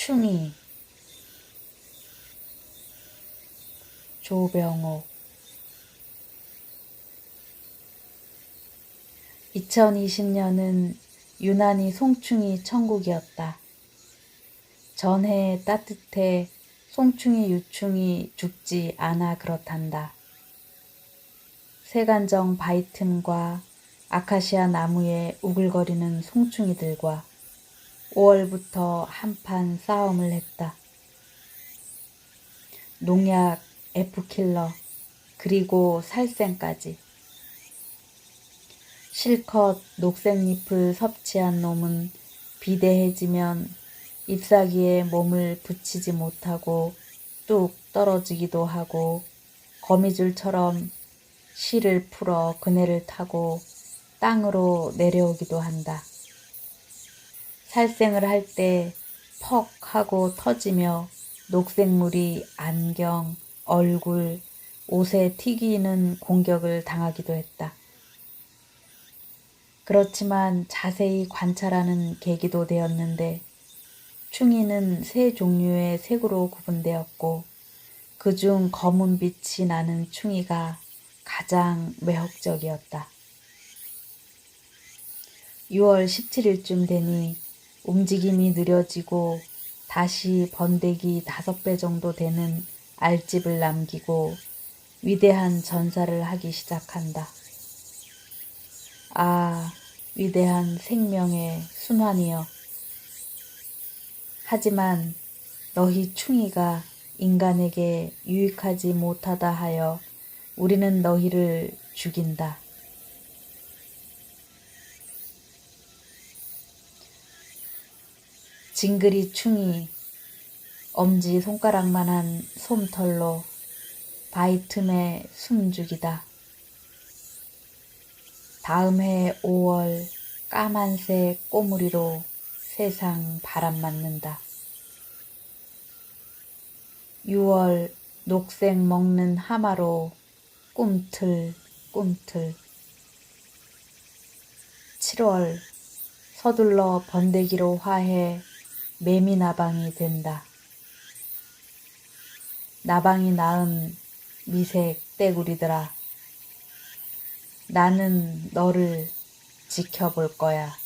충이 조병옥 2020년은 유난히 송충이 천국이었다. 전해 따뜻해 송충이 유충이 죽지 않아 그렇단다. 세간정 바이튼과 아카시아 나무에 우글거리는 송충이들과 5월부터 한판 싸움을 했다. 농약, F킬러, 그리고 살생까지. 실컷 녹색잎을 섭취한 놈은 비대해지면 잎사귀에 몸을 붙이지 못하고 뚝 떨어지기도 하고 거미줄처럼 실을 풀어 그네를 타고 땅으로 내려오기도 한다. 살생을 할 때 퍽 하고 터지며 녹색물이 안경, 얼굴, 옷에 튀기는 공격을 당하기도 했다. 그렇지만 자세히 관찰하는 계기도 되었는데 충이는 세 종류의 색으로 구분되었고 그중 검은 빛이 나는 충이가 가장 매혹적이었다. 6월 17일쯤 되니 움직임이 느려지고 다시 번데기 다섯 배 정도 되는 알집을 남기고 위대한 전사를 하기 시작한다. 아, 위대한 생명의 순환이여. 하지만 너희 충이가 인간에게 유익하지 못하다 하여 우리는 너희를 죽인다. 징그리 충이 엄지 손가락만한 솜털로 바위 틈에 숨죽이다. 다음 해 5월 까만색 꼬무리로 세상 바람 맞는다. 6월 녹색 먹는 하마로 꿈틀 꿈틀 7월 서둘러 번데기로 화해 매미나방이 된다. 나방이 낳은 미색 떼구리들아. 나는 너를 지켜볼 거야.